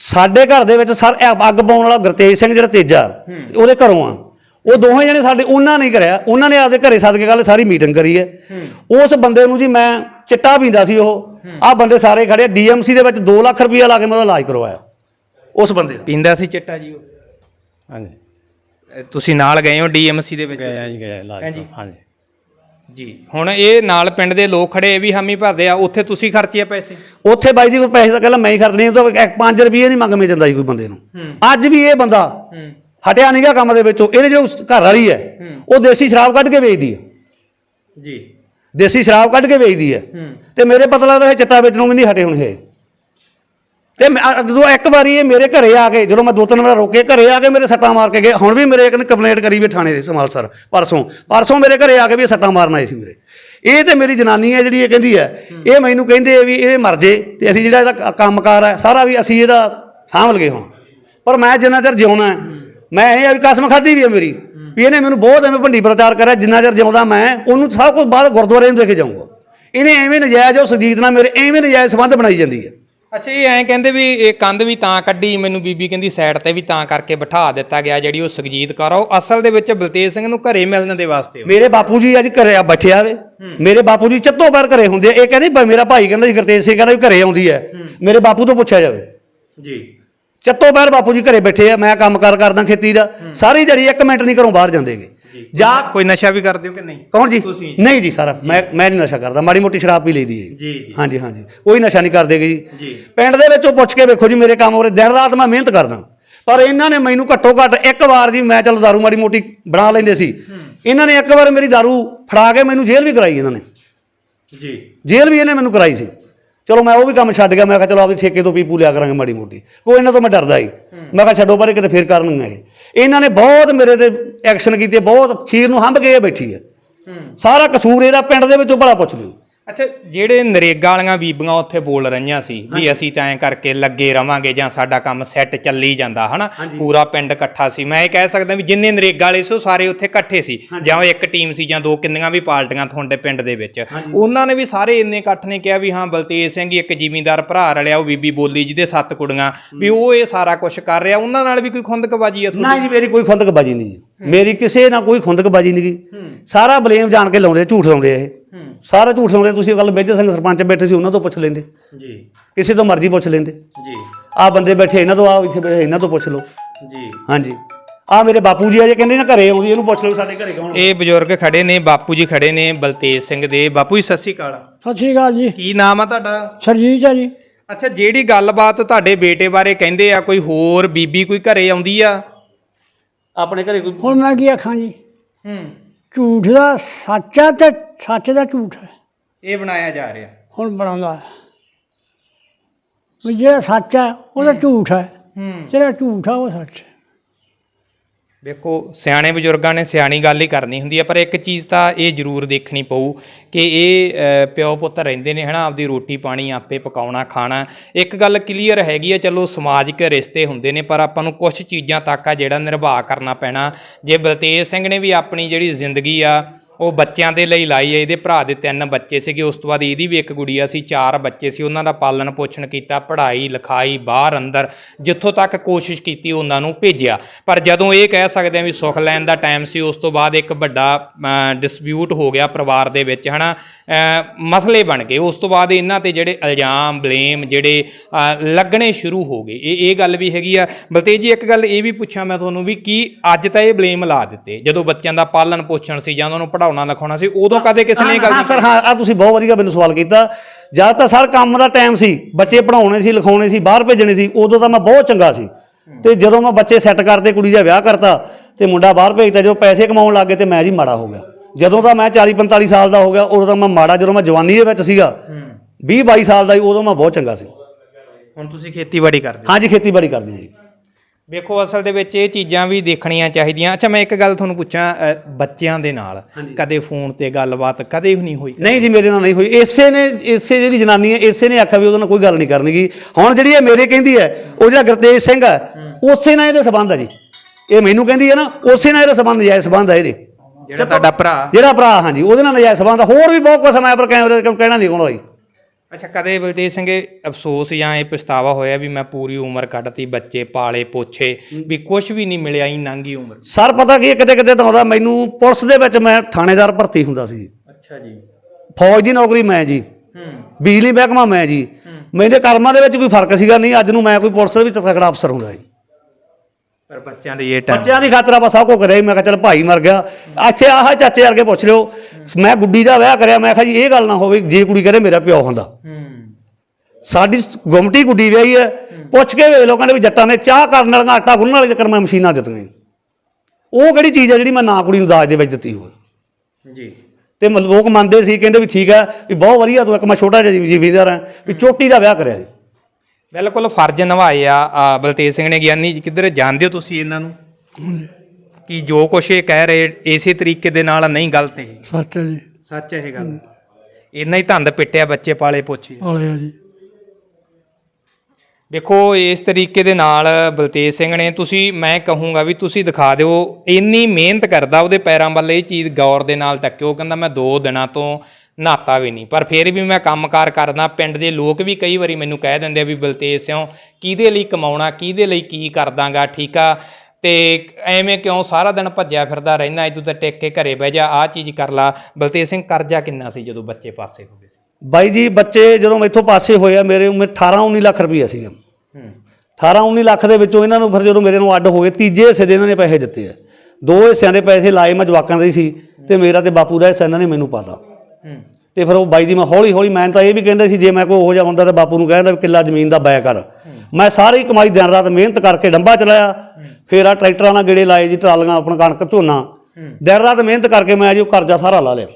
ਸਾਡੇ ਘਰ ਦੇ ਵਿੱਚ ਸਰ ਇਹ ਅੱਗ ਪਾਉਣ ਵਾਲਾ ਗੁਰਤੇਜ ਸਿੰਘ ਜਿਹੜਾ ਤੇਜਾ ਉਹਦੇ ਘਰੋਂ ਆ। ਉਹ ਦੋਵੇਂ ਜਣੇ ਸਾਡੇ ਉਹਨਾਂ ਨੇ ਕਰਿਆ ਉਹਨਾਂ ਨੇ ਆਪਦੇ ਘਰੇ ਸੱਦ ਕੇ ਗੱਲ ਸਾਰੀ ਮੀਟਿੰਗ ਕਰੀ ਹੈ। ਉਸ ਬੰਦੇ ਨੂੰ ਜੀ ਮੈਂ ਚਿੱਟਾ ਪੀਂਦਾ ਸੀ ਉਹ। ਆਹ ਬੰਦੇ ਸਾਰੇ ਖੜੇ ਡੀਐਮਸੀ ਦੇ ਵਿੱਚ 2 ਲੱਖ ਰੁਪਇਆ ਲਾ ਕੇ ਮੈਂ ਉਹਦਾ ਇਲਾਜ ਕਰਵਾਇਆ। ਉਸ ਬੰਦੇ ਦਾ। ਪੀਂਦਾ ਸੀ ਚਿੱਟਾ ਜੀ ਉਹ। ਹਾਂਜੀ। ਤੁਸੀਂ ਨਾਲ ਗਏ ਹੋ ਡੀਐਮਸੀ ਦੇ ਵਿੱਚ? ਗਏ ਆ ਜੀ ਗਏ ਇਲਾਜ ਹਾਂਜੀ। ਜੀ ਹੁਣ ਇਹ ਨਾਲ ਪਿੰਡ ਦੇ ਲੋਕ ਖੜੇ ਇਹ ਵੀ ਹਾਮੀ ਭਰਦੇ ਆ ਉੱਥੇ ਤੁਸੀਂ ਖਰਚੇ ਆ ਪੈਸੇ? ਉੱਥੇ ਬਾਈ ਜੀ ਕੋਈ ਪੈਸੇ ਤਾਂ ਕਹਿੰਦਾ ਮੈਂ ਹੀ ਖਰਚਣੇ ਉਹ ਤਾਂ 5 ਰੁਪਏ ਨਹੀਂ ਮੰਗ ਮੇ ਜਾਂਦਾ ਜੀ ਕੋਈ ਬੰਦੇ ਨੂੰ। ਅੱਜ ਵੀ ਇਹ ਬੰਦਾ ਹੂੰ। ਹਟਿਆ ਨਹੀਂਗਾ ਕੰਮ ਦੇ ਵਿੱਚੋਂ ਇਹਦੇ ਜੋ ਘਰ ਵਾਲੀ ਹੈ ਉਹ ਦੇਸੀ ਸ਼ਰਾਬ ਕੱਢ ਕੇ ਵੇਚਦੀ ਹੈ। ਜੀ। ਦੇਸੀ ਸ਼ਰਾਬ ਕੱਢ ਕੇ ਵੇਚਦੀ ਹੈ। ਹੂੰ। ਤੇ ਮੇਰੇ ਪਤਾ ਲੱਗਦਾ ਇਹ ਚਿੱਟਾ ਵੇਚਣੋਂ ਵੀ ਨਹੀਂ ਹਟੇ ਹੁਣ ਇਹ। ਤੇ ਜਦੋਂ ਇੱਕ ਵਾਰੀ ਇਹ ਮੇਰੇ ਘਰੇ ਆ ਕੇ ਜਦੋਂ ਮੈਂ ਦੋ ਤਿੰਨ ਵਾਰ ਰੋਕੇ ਘਰੇ ਆ ਕੇ ਮੇਰੇ ਸੱਟਾਂ ਮਾਰ ਕੇ ਗਏ ਹੁਣ ਵੀ ਮੇਰੇ ਇੱਕ ਨੇ ਕੰਪਲੇਂਟ ਕਰੀ ਵੀ ਥਾਣੇ ਦੇ ਸਮਾਲ ਸਰ ਪਰਸੋਂ। ਪਰਸੋਂ ਮੇਰੇ ਘਰੇ ਆ ਕੇ ਵੀ ਸੱਟਾਂ ਮਾਰਨ ਆਏ ਸੀ ਮੇਰੇ। ਇਹ ਤੇ ਮੇਰੀ ਜਨਾਨੀ ਹੈ ਜਿਹੜੀ ਇਹ ਕਹਿੰਦੀ ਹੈ ਇਹ ਮੈਨੂੰ ਕਹਿੰਦੇ ਵੀ ਇਹ ਮਰ ਜੇ ਤੇ ਅਸੀਂ ਜਿਹੜਾ ਇਹਦਾ ਕੰਮਕਾਰ ਹੈ ਸਾਰਾ ਵੀ ਅਸੀਂ ਇਹਦਾ ਸਾਂਭ ਲਗੇ ਹੁਣ। ਪਰ ਮੈਂ ਜਿੰਨਾ ਚਿਰ ਜਿਉਣਾ ਹੈ, ਮੈਂ ਇਹ ਆ ਵੀ ਕਸਮ ਖਾਧੀ ਵੀ ਹੈ ਮੇਰੀ ਵੀ ਇਹਨੇ ਮੈਨੂੰ ਬਹੁਤ ਐਵੇਂ ਭੰਡੀ ਪ੍ਰਚਾਰ ਕਰਿਆ ਜਿੰਨਾ ਚਿਰ ਜਿਉਂਦਾ ਮੈਂ ਉਹਨੂੰ ਸਭ ਕੁਝ ਬਾਹਰ ਗੁਰਦੁਆਰੇ ਨੂੰ ਦੇ ਕੇ ਜਾਊਂਗਾ। ਇਹਨੇ ਐਵੇਂ ਨਜਾਇਜ਼ ਉਹ ਸੁਜੀਤ ਨਾਲ ਮੇਰੇ ਐਵੇਂ ਨਜਾਇਜ਼ ਸੰਬੰਧ ਬਣਾਈ ਜਾਂਦੀ ਹੈ ਅੱਛਾ ਇਹ ਐਂ ਕਹਿੰਦੇ ਵੀ ਇਹ ਕੰਧ ਵੀ ਤਾਂ ਕੱਢੀ ਮੈਨੂੰ ਬੀਬੀ ਕਹਿੰਦੀ ਸਾਈਡ ਤੇ ਵੀ ਤਾਂ ਕਰਕੇ ਬਿਠਾ ਦਿੱਤਾ ਗਿਆ ਜਿਹੜੀ ਉਹ ਸੁਖਜੀਤ ਕੌਰ ਆ ਉਹ ਅਸਲ ਦੇ ਵਿੱਚ ਬਲਤੇਜ ਸਿੰਘ ਨੂੰ ਘਰੇ ਮਿਲਣ ਦੇ ਵਾਸਤੇ ਉਹ। ਮੇਰੇ ਬਾਪੂ ਜੀ ਅੱਜ ਘਰੇ ਆ ਬੈਠੇ ਆਵੇ ਮੇਰੇ ਬਾਪੂ ਜੀ ਚੱਤੋ ਬਾਰ ਘਰੇ ਹੁੰਦੇ ਆ। ਇਹ ਕਹਿੰਦੇ ਮੇਰਾ ਭਾਈ ਕਹਿੰਦਾ ਜੀ ਗੁਰਤੇਜ ਸਿੰਘ ਕਹਿੰਦਾ ਵੀ ਘਰੇ ਆਉਂਦੀ ਹੈ। ਮੇਰੇ ਬਾਪੂ ਤੋਂ ਪੁੱਛਿਆ ਜਾਵੇ। ਜੀ। ਚੱਤੋ ਬਾਰ ਬਾਪੂ ਜੀ ਘਰੇ ਬੈਠੇ ਆ ਮੈਂ ਕੰਮ ਕਾਰ ਕਰਦਾ ਖੇਤੀ ਦਾ ਸਾਰੀ ਦਿਹਾੜੀ ਇੱਕ ਮਿੰਟ ਨਹੀਂ ਘਰੋਂ ਬਾਹਰ ਜਾਂਦੇਗੇ। ਜਾਂ। ਕੋਈ ਨਸ਼ਾ ਵੀ ਕਰਦੇ ਹੋ ਕਿ ਨਹੀਂ? ਕੌਣ ਜੀ? ਤੁਸੀਂ। ਨਹੀਂ ਜੀ ਸਾਰਾ ਮੈਂ ਮੈਂ ਨਹੀਂ ਨਸ਼ਾ ਕਰਦਾ ਮਾੜੀ ਮੋਟੀ ਸ਼ਰਾਬ ਪੀ ਲਈਦੀ ਹੈ। ਜੀ ਜੀ। ਹਾਂਜੀ ਹਾਂਜੀ। ਕੋਈ ਨਸ਼ਾ ਨਹੀਂ ਕਰਦੇਗੇ ਜੀ। ਜੀ। ਪਿੰਡ ਦੇ ਵਿੱਚੋਂ ਪੁੱਛ ਕੇ ਵੇਖੋ ਜੀ ਮੇਰੇ ਕੰਮ ਉਰੇ ਦਿਨ ਰਾਤ ਮੈਂ ਮਿਹਨਤ ਕਰਦਾ। ਪਰ ਇਹਨਾਂ ਨੇ ਮੈਨੂੰ ਘੱਟੋ ਘੱਟ ਇੱਕ ਵਾਰ ਜੀ ਮੈਂ ਚਲੋ ਦਾਰੂ ਮਾੜੀ ਮੋਟੀ ਬਣਾ ਲੈਂਦੇ ਸੀ। ਇਹਨਾਂ ਨੇ ਇੱਕ ਵਾਰ ਮੇਰੀ ਦਾਰੂ ਫੜਾ ਕੇ ਮੈਨੂੰ ਜੇਲ੍ਹ ਵੀ ਕਰਾਈ ਇਹਨਾਂ ਨੇ। ਜੀ। ਜੇਲ੍ਹ ਵੀ ਇਹਨੇ ਮੈਨੂੰ ਕਰਾਈ ਸੀ। ਚਲੋ ਮੈਂ ਉਹ ਵੀ ਕੰਮ ਛੱਡ ਗਿਆ ਮੈਂ ਕਿਹਾ ਚਲੋ ਆਪਦੀ ਠੇਕੇ ਤੋਂ ਪੀਪੂ ਲਿਆ ਕਰਾਂਗੇ ਮਾੜੀ ਮੋਟੀ। ਕੋਈ ਇਹਨਾਂ ਤੋਂ ਮੈਂ ਡਰਦਾ ਹੀ। ਮੈਂ ਕਿਹਾ ਛੱਡੋ ਪਰੇ ਕਿਤੇ ਫੇਰ ਕਰਨਗੇ ਇਹ। ਇਹਨਾਂ ਨੇ ਬਹੁਤ ਮੇਰੇ ਤੇ ਐਕਸ਼ਨ ਕੀਤੇ ਬਹੁਤ ਖੀਰ ਨੂੰ ਹੰਭ ਕੇ ਬੈਠੀ ਹੈ। ਹੂੰ। ਸਾਰਾ ਕਸੂਰ ਇਹਦਾ ਪਿੰਡ ਦੇ ਵਿੱਚੋਂ ਭਲਾ ਪੁੱਛ ਲਿਓ। ਅੱਛਾ ਜਿਹੜੇ ਨਰੇਗਾ ਵਾਲੀਆਂ ਬੀਬੀਆਂ ਉੱਥੇ ਬੋਲ ਰਹੀਆਂ ਸੀ ਵੀ ਅਸੀਂ ਤਾਂ ਐਂ ਕਰਕੇ ਲੱਗੇ ਰਵਾਂਗੇ ਜਾਂ ਸਾਡਾ ਕੰਮ ਸੈੱਟ ਚੱਲੀ ਜਾਂਦਾ ਹਨਾ? ਪੂਰਾ ਪਿੰਡ ਇਕੱਠਾ ਸੀ। ਮੈਂ ਇਹ ਕਹਿ ਸਕਦਾ ਵੀ ਜਿੰਨੇ ਨਰੇਗਾ ਵਾਲੇ ਸੀ ਸਾਰੇ ਉੱਥੇ ਇਕੱਠੇ ਸੀ। ਜਾਂ ਇੱਕ ਟੀਮ ਸੀ ਜਾਂ ਦੋ ਕਿੰਨੀਆਂ ਵੀ ਪਾਰਟੀਆਂ ਤੁਹਾਡੇ ਪਿੰਡ ਦੇ ਵਿੱਚ। ਉਹਨਾਂ ਨੇ ਵੀ ਸਾਰੇ ਇੰਨੇ ਇਕੱਠ ਨੇ ਕਿਹਾ ਵੀ ਹਾਂ ਬਲਤੇਜ ਸਿੰਘ ਹੀ ਇੱਕ ਜ਼ਿਮੀਂਦਾਰ ਭਰਾ ਰਲਿਆ ਉਹ ਬੀਬੀ ਬੋਲੀ ਜਿਹਦੇ ਸੱਤ ਕੁੜੀਆਂ ਵੀ ਉਹ ਇਹ ਸਾਰਾ ਕੁਝ ਕਰ ਰਿਹਾ। ਉਹਨਾਂ ਨਾਲ ਵੀ ਕੋਈ ਖੁੰਦਕਬਾਜੀ ਆ ਨਾ ਜੀ ਮੇਰੀ ਕੋਈ ਖੁੰਦਕਬਾਜੀ ਨਹੀਂ ਜੀ। ਮੇਰੀ ਕਿਸੇ ਨਾਲ ਕੋਈ ਖੁੰਦਕਬਾਜੀ ਨਹੀਂ ਸਾਰਾ ਬਲੇਮ ਜਾਣ ਕੇ ਲਾਉਂਦੇ ਝੂਠ ਲਾਉਂਦੇ ਇਹ। ਹੂੰ ਸਾਰੇ ਝੂਠ ਲਾਉਂਦੇ ਤੁਸੀਂ ਗੱਲ ਮੇਜਰ ਸਿੰਘ ਸਰਪੰਚ ਬੈਠੇ ਸੀ ਉਹਨਾਂ ਤੋਂ ਪੁੱਛ ਲੈਂਦੇ। ਜੀ। ਕਿਸੇ ਤੋਂ ਮਰਜ਼ੀ ਪੁੱਛ ਲੈਂਦੇ। ਜੀ। ਆਹ ਬੰਦੇ ਬੈਠੇ ਇਹਨਾਂ ਤੋਂ ਆ ਇੱਥੇ ਬੈਠੇ ਇਹਨਾਂ ਤੋਂ ਪੁੱਛ ਲਓ। ਜੀ। ਹਾਂਜੀ। ਆ ਮੇਰੇ ਬਾਪੂ ਜੀ ਆ ਜੇ ਕਹਿੰਦੇ ਨਾ ਘਰੇ ਆਉਂਦੀ ਇਹਨੂੰ ਪੁੱਛ ਲਓ ਸਾਡੇ ਘਰੇ ਕੌਣ ਇਹ ਬਜ਼ੁਰਗ ਖੜੇ ਨੇ ਬਾਪੂ ਜੀ ਖੜੇ ਨੇ ਬਲਤੇਜ ਸਿੰਘ ਦੇ। ਬਾਪੂ ਜੀ ਸਤਿ ਸ਼੍ਰੀ ਅਕਾਲ। ਸਤਿ ਸ਼੍ਰੀ ਅਕਾਲ ਜੀ। ਕੀ ਨਾਮ ਆ ਤੁਹਾਡਾ? ਸਰਜੀਤ ਹੈ ਜੀ। ਅੱਛਾ ਜਿਹੜੀ ਗੱਲਬਾਤ ਤੁਹਾਡੇ ਬੇਟੇ ਬਾਰੇ ਕਹਿੰਦੇ ਆ ਕੋਈ ਹੋਰ ਬੀਬੀ ਕੋਈ ਘਰੇ ਆਉਂਦੀ ਆ? ਆਪਣੇ ਘਰੇ ਕੋਈ ਹੁਣ ਮੈਂ ਕੀ ਆਖਾਂ ਜੀ? ਹੂੰ। ਝੂਠ ਦਾ ਸੱਚ ਹੈ ਤੇ ਸੱਚ ਦਾ ਝੂਠ ਹੈ। ਇਹ ਬਣਾਇਆ ਜਾ ਰਿਹਾ। ਹੁਣ ਬਣਾਉਂਦਾ। ਵੀ ਜਿਹੜਾ ਸੱਚ ਹੈ ਉਹਦਾ ਝੂਠ ਹੈ। ਹੂੰ। ਜਿਹੜਾ ਝੂਠ ਹੈ ਉਹ ਸੱਚ ਹੈ। ਵੇਖੋ, ਸਿਆਣੇ ਬਜ਼ੁਰਗਾਂ ਨੇ ਸਿਆਣੀ ਗੱਲ ਹੀ ਕਰਨੀ ਹੁੰਦੀ ਹੈ ਪਰ ਇੱਕ ਚੀਜ਼ ਤਾਂ ਇਹ ਜ਼ਰੂਰ ਦੇਖਣੀ ਪਊ ਕਿ ਇਹ ਪਿਓ ਪੁੱਤ ਰਹਿੰਦੇ ਨੇ ਹਨਾ, ਆਪਦੀ ਰੋਟੀ ਪਾਣੀ ਆਪੇ ਪਕਾਉਣਾ, ਖਾਣਾ। ਇੱਕ ਗੱਲ ਕਲੀਅਰ ਹੈਗੀ ਆ, ਚਲੋ ਸਮਾਜਿਕ ਰਿਸ਼ਤੇ ਹੁੰਦੇ ਨੇ, ਪਰ ਆਪਾਂ ਨੂੰ ਕੁਝ ਚੀਜ਼ਾਂ ਤੱਕ ਆ ਜਿਹੜਾ ਨਿਰਵਾਹ ਕਰਨਾ ਪੈਣਾ। ਜੇ ਬਲਤੇਜ ਸਿੰਘ ਨੇ ਵੀ ਆਪਣੀ ਜਿਹੜੀ ਜ਼ਿੰਦਗੀ ਆ ਉਹ ਬੱਚਿਆਂ ਦੇ ਲਈ ਲਾਈ ਹੈ ਇਹਦੇ ਭਰਾ ਦੇ ਤਿੰਨ ਬੱਚੇ ਸੀਗੇ ਉਸ ਤੋਂ ਬਾਅਦ ਇਹਦੀ ਵੀ ਇੱਕ ਗੁੜੀਆ ਸੀ ਚਾਰ ਬੱਚੇ ਸੀ ਉਹਨਾਂ ਦਾ ਪਾਲਣ ਪੋਸ਼ਣ ਕੀਤਾ ਪੜ੍ਹਾਈ ਲਿਖਾਈ ਬਾਹਰ ਅੰਦਰ ਜਿੱਥੋਂ ਤੱਕ ਕੋਸ਼ਿਸ਼ ਕੀਤੀ ਉਹਨਾਂ ਨੂੰ ਭੇਜਿਆ। ਪਰ ਜਦੋਂ ਇਹ ਕਹਿ ਸਕਦੇ ਆ ਵੀ ਸੁੱਖ ਲੈਣ ਦਾ ਟਾਈਮ ਸੀ ਉਸ ਤੋਂ ਬਾਅਦ ਇੱਕ ਵੱਡਾ ਡਿਸਪਿਊਟ ਹੋ ਗਿਆ ਪਰਿਵਾਰ ਦੇ ਵਿੱਚ ਹਨਾ? ਅਹ, ਮਸਲੇ ਬਣ ਗਏ। ਉਸ ਤੋਂ ਬਾਅਦ ਇਹਨਾਂ ਤੇ ਜਿਹੜੇ ਇਲਜ਼ਾਮ ਬਲੇਮ ਜਿਹੜੇ ਲੱਗਣੇ ਸ਼ੁਰੂ ਹੋ ਗਏ। ਇਹ ਇਹ ਗੱਲ ਵੀ ਹੈਗੀ ਆ। ਬਲਤੇਜ ਜੀ ਇੱਕ ਗੱਲ ਇਹ ਵੀ ਪੁੱਛਾਂ ਮੈਂ ਤੁਹਾਨੂੰ ਵੀ ਕੀ ਅੱਜ ਤਾਂ ਇਹ ਬਲੇਮ ਲਾ ਦਿੱਤੇ। ਜਦੋਂ ਬੱਚਿਆਂ ਦਾ ਪਾਲਣ ਪੋਸ਼ਣ ਸੀ ਜਾਂ ਉਹਨਾਂ ਨੂੰ ਪੜਾਉਣਾ ਲਿਖਾਉਣਾ ਸੀ ਉਦੋਂ ਕਦੇ ਕਿਸੇ ਨੇ ਇਹ ਗੱਲ ਹਾਂ ਸਰ ਹਾਂ ਆ ਤੁਸੀਂ ਬਹੁਤ ਵਧੀਆ ਮੈਨੂੰ ਸਵਾਲ ਕੀਤਾ। ਜਦ ਤਾਂ ਸਰ ਕੰਮ ਦਾ ਟਾਈਮ ਸੀ ਬੱਚੇ ਪੜਾਉਣੇ ਸੀ ਲਿਖਾਉਣੇ ਸੀ ਬਾਹਰ ਭੇਜਣੇ ਸੀ ਉਦੋਂ ਤਾਂ ਮੈਂ ਬਹੁਤ ਚੰਗਾ ਸੀ। ਤੇ ਜਦੋਂ ਮੈਂ ਬੱਚੇ ਸੈੱਟ ਕਰਤੇ ਕੁੜੀ ਦਾ ਵਿਆਹ ਕਰਤਾ ਤੇ ਮੁੰਡਾ ਬਾਹਰ ਭੇਜਤਾ ਜਦੋਂ ਪੈਸੇ ਕਮਾਉਣ ਲੱਗ ਗਏ ਤੇ ਮੈਂ ਜੀ ਮਾੜਾ ਹੋ ਗਿਆ। ਜਦੋਂ ਤਾਂ ਮੈਂ 40 45 ਸਾਲ ਦਾ ਹੋ ਗਿਆ ਉਦੋਂ ਤਾਂ ਮੈਂ ਮਾੜਾ ਜਦੋਂ ਮੈਂ ਜਵਾਨੀ ਦੇ ਵਿੱਚ ਸੀਗਾ 20 22 ਸਾਲ ਦਾ ਸੀ ਉਦੋਂ ਮੈਂ ਬਹੁਤ ਚੰਗਾ ਸੀ। ਹੁਣ ਤੁਸੀਂ ਖੇਤੀਬਾੜੀ ਕਰਦੇ ਹੋ। ਹਾਂਜੀ ਖੇਤੀਬਾੜੀ ਕਰਦੇ ਹਾਂ ਜੀ। ਵੇਖੋ ਅਸਲ ਦੇ ਵਿੱਚ ਇਹ ਚੀਜ਼ਾਂ ਵੀ ਦੇਖਣੀਆਂ ਚਾਹੀਦੀਆਂ। ਅੱਛਾ ਮੈਂ ਇੱਕ ਗੱਲ ਤੁਹਾਨੂੰ ਪੁੱਛਾਂ ਅ, ਬੱਚਿਆਂ ਦੇ ਨਾਲ ਕਦੇ ਫੋਨ ਤੇ ਗੱਲਬਾਤ ਕਦੇ ਵੀ ਨਹੀਂ ਹੋਈ? ਨਹੀਂ ਜੀ ਮੇਰੇ ਨਾਲ ਨਹੀਂ ਹੋਈ। ਇਸੇ ਨੇ ਇਸੇ ਜਿਹੜੀ ਜਨਾਨੀ ਹੈ ਇਸੇ ਨੇ ਆਖਿਆ ਵੀ ਉਹਦੇ ਨਾਲ ਕੋਈ ਗੱਲ ਨਹੀਂ ਕਰਨੀਗੀ। ਹੁਣ ਜਿਹੜੀ ਇਹ ਮੇਰੇ ਕਹਿੰਦੀ ਹੈ ਉਹ ਜਿਹੜਾ ਗੁਰਤੇਜ ਸਿੰਘ ਹੈ ਉਸੇ ਨਾਲ ਇਹਦੇ ਸਬੰਧ ਹੈ ਜੀ। ਇਹ ਮੈਨੂੰ ਕਹਿੰਦੀ ਹੈ ਨਾ ਉਸੇ ਨਾਲ ਇਹਦਾ ਸਬੰਧ ਜਾਇਜ਼ ਸਬੰਧ ਹੈ ਇਹਦੇ। ਜਿਹੜਾ ਤੁਹਾਡਾ ਭਰਾ। ਜਿਹੜਾ ਭਰਾ ਹਾਂਜੀ ਉਹਦੇ ਨਾਲ ਨਜਾਇਜ਼ ਸਬੰਧ ਆ ਹੋਰ ਵੀ ਬਹੁਤ ਕੁਝ ਮੈਂ ਪਰ ਕੈਮਰੇ ਤੇ ਕਹਿਣਾ ਨਹੀਂ ਕੋਣ ਜੀ। ਅੱਛਾ ਕਦੇ ਬਲਤੇਜ ਸਿੰਘ ਇਹ ਅਫਸੋਸ ਜਾਂ ਇਹ ਪਛਤਾਵਾ ਹੋਇਆ ਵੀ ਮੈਂ ਪੂਰੀ ਉਮਰ ਕੱਢਤੀ ਬੱਚੇ ਪਾਲੇ ਪੋਛੇ ਵੀ ਕੁਝ ਵੀ ਨਹੀਂ ਮਿਲਿਆ ਹੀ ਨੰਗੀ ਉਮਰ? ਸਰ ਪਤਾ ਕੀ ਕਿਤੇ ਕਿਤੇ ਤਾਂ ਆਉਂਦਾ ਮੈਨੂੰ ਪੁਲਿਸ ਦੇ ਵਿੱਚ ਮੈਂ ਥਾਣੇਦਾਰ ਭਰਤੀ ਹੁੰਦਾ ਸੀ ਅੱਛਾ ਜੀ। ਫੌਜ ਦੀ ਨੌਕਰੀ ਮੈਂ ਜੀ। ਹੂੰ। ਬਿਜਲੀ ਮਹਿਕਮਾ ਮੈਂ ਜੀ। ਮੇਰੇ ਕਰਮਾਂ ਦੇ ਵਿੱਚ ਕੋਈ ਫ਼ਰਕ ਸੀਗਾ ਨਹੀਂ ਅੱਜ ਨੂੰ ਮੈਂ ਕੋਈ ਪੁਲਿਸ ਦੇ ਵਿੱਚ ਤਕੜਾ ਅਫਸਰ ਹੁੰਦਾ ਜੀ। ਪਰ ਬੱਚਿਆਂ ਦੇ ਇਹ ਟਾਈਮ ਬੱਚਿਆਂ ਦੀ ਖਾਤਰ ਆਪਾਂ ਸਭ ਕੁਝ ਕਰਿਆ। ਮੈਂ ਕਿਹਾ ਚੱਲ ਭਾਈ ਮਰ ਗਿਆ। ਅੱਛੇ ਆਹ ਚਾਚੇ ਵਰਗੇ ਪੁੱਛ ਲਿਓ। ਮੈਂ ਗੁੱਡੀ ਦਾ ਵਿਆਹ ਕਰਿਆ ਮੈਂ ਕਿਹਾ ਜੀ ਇਹ ਗੱਲ ਨਾ ਹੋਵੇ ਜੇ ਕੁੜੀ ਕਰੇ ਮੇਰਾ ਪਿਓ ਹੁੰਦਾ। ਹੂੰ। ਸਾਡੀ ਗੁੰਮਟੀ ਗੁੱਡੀ ਵਿਆਹੀ ਹੈ ਪੁੱਛ ਕੇ ਵੇਖ ਲੋਕਾਂ ਨੇ ਵੀ ਜੱਟਾਂ ਨੇ ਚਾਹ ਕਰਨ ਵਾਲੀਆਂ ਆਟਾ ਗੁੰਨਣ ਵਾਲੀ ਚੱਕਰ ਮੈਂ ਮਸ਼ੀਨਾਂ ਦਿੱਤੀਆਂ। ਉਹ ਕਿਹੜੀ ਚੀਜ਼ ਹੈ ਜਿਹੜੀ ਮੈਂ ਨਾ ਕੁੜੀ ਨੂੰ ਦਾਜ ਦੇ ਵਿੱਚ ਦਿੱਤੀ ਹੋਵੇ? ਜੀ। ਤੇ ਲੋਕ ਮੰਨਦੇ ਸੀ ਕਹਿੰਦੇ ਵੀ ਠੀਕ ਹੈ ਵੀ ਬਹੁਤ ਵਧੀਆ ਤੂੰ ਇੱਕ ਮੈਂ ਛੋਟਾ ਜਿਹਾ ਜ਼ਿਮੀਦਾਰ ਹਾਂ ਵੀ ਚੋਟੀ ਦਾ ਵਿਆਹ ਕਰਿਆ ਜੀ। ਬਿਲਕੁਲ ਫਰਜ਼ ਨਿਭਾਏ ਆ ਆ, ਬਲਤੇਜ ਸਿੰਘ ਨੇ ਗਿਆਨੀ ਜੀ ਕਿੱਧਰ ਜਾਣਦੇ ਹੋ ਤੁਸੀਂ ਇਹਨਾਂ ਨੂੰ? ਕਿ ਜੋ ਕੁਛ ਇਹ ਕਹਿ ਰਹੇ ਇਸੇ ਤਰੀਕੇ ਦੇ ਨਾਲ ਨਹੀਂ ਗਲਤ ਇਹ। ਸੱਚ ਹੈ ਜੀ। ਸੱਚ ਇਹ ਗੱਲ। ਇੰਨਾ ਹੀ ਧੰਦ ਪਿੱਟਿਆ ਬੱਚੇ ਪਾਲੇ ਪੋਛੇ ਵਾਲੇ ਆ ਜੀ। ਦੇਖੋ ਇਸ ਤਰੀਕੇ ਦੇ ਨਾਲ ਬਲਤੇਜ ਸਿੰਘ ਨੇ ਤੁਸੀਂ ਮੈਂ ਕਹੂੰਗਾ ਵੀ ਤੁਸੀਂ ਦਿਖਾ ਦਿਓ ਇੰਨੀ ਮਿਹਨਤ ਕਰਦਾ ਉਹਦੇ ਪੈਰਾਂ ਵੱਲ ਇਹ ਚੀਜ਼ ਗੌਰ ਦੇ ਨਾਲ ਤੱਕਿਓ ਕਹਿੰਦਾ ਮੈਂ 2 ਦਿਨਾਂ ਤੋਂ ਨਹਾਤਾ ਵੀ ਨਹੀਂ। ਪਰ ਫਿਰ ਵੀ ਮੈਂ ਕੰਮਕਾਰ ਕਰਦਾ ਪਿੰਡ ਦੇ ਲੋਕ ਵੀ ਕਈ ਵਾਰੀ ਮੈਨੂੰ ਕਹਿ ਦਿੰਦੇ ਆ ਵੀ ਬਲਤੇਜ ਸਿੰਘ ਕਿਹਦੇ ਲਈ ਕਮਾਉਣਾ ਕਿਹਦੇ ਲਈ ਕੀ ਕਰਦਾਗਾ ਠੀਕ ਆ? ਤੇ ਐਵੇਂ ਕਿਉਂ ਸਾਰਾ ਦਿਨ ਭੱਜਿਆ ਫਿਰਦਾ ਰਹਿਣਾ ਇਦੋਂ ਤਾਂ ਟਿਕ ਕੇ ਘਰੇ ਬਹਿ ਜਾ ਆਹ ਚੀਜ਼ ਕਰ ਲਾ। ਬਲਤੇਜ ਸਿੰਘ ਕਰਜ਼ਾ ਕਿੰਨਾ ਸੀ ਜਦੋਂ ਬੱਚੇ ਪਾਸੇ ਹੋ ਗਏ ਸੀ? ਬਾਈ ਜੀ ਬੱਚੇ ਜਦੋਂ ਮੈਥੋਂ ਪਾਸੇ ਹੋਏ ਆ ਮੇਰੇ ਉਮਰ 18 19 ਲੱਖ ਰੁਪਈਆ ਸੀਗਾ। ਹੂੰ। 18 19 ਲੱਖ ਦੇ ਵਿੱਚੋਂ ਇਹਨਾਂ ਨੂੰ ਫਿਰ ਜਦੋਂ ਮੇਰੇ ਨੂੰ ਅੱਡ ਹੋ ਗਏ ਤੀਜੇ ਹਿੱਸੇ ਦੇ ਇਹਨਾਂ ਨੇ ਪੈਸੇ ਦਿੱਤੇ ਆ। ਦੋ ਹਿੱਸਿਆਂ ਦੇ ਪੈਸੇ ਲਾਏ ਮੈਂ ਜਵਾਕਾਂ ਦੇ ਸੀ ਤੇ ਮੇਰਾ ਤੇ ਬਾਪੂ ਦਾ ਹਿੱਸਾ ਇਹਨਾਂ ਨੇ ਮੈਨੂੰ ਪਾਤਾ ਹੂੰ। ਤੇ ਫਿਰ ਉਹ ਬਾਈ ਜੀ ਮੈਂ ਹੌਲੀ ਹੌਲੀ ਮੈਂ ਤਾਂ ਇਹ ਵੀ ਕਹਿੰਦਾ ਸੀ ਜੇ ਮੈਂ ਕੋਈ ਹੋ ਜਾ ਹੁੰਦਾ ਤਾਂ ਬਾਪੂ ਨੂੰ ਕਹਿੰਦਾ ਕਿੱਲਾ ਜ਼ਮੀਨ ਦਾ ਬੈ ਕਰ। ਮੈਂ ਸਾਰੀ ਕਮਾਈ ਦਿਨ ਰਾਤ ਮਿਹਨਤ ਕਰਕੇ ਡੰਬਾ ਚਲਾਇਆ ਫਿਰ ਆ ਟਰੈਕਟਰਾਂ ਨਾਲ ਗੇੜੇ ਲਾਏ ਜੀ ਟਰਾਲੀਆਂ ਆਪਣਾ ਕਣਕ ਝੋਨਾ। ਦਿਨ ਰਾਤ ਮਿਹਨਤ ਕਰਕੇ ਮੈਂ ਜੀ ਉਹ ਕਰਜ਼ਾ ਸਾਰਾ ਲਾ ਲਿਆ।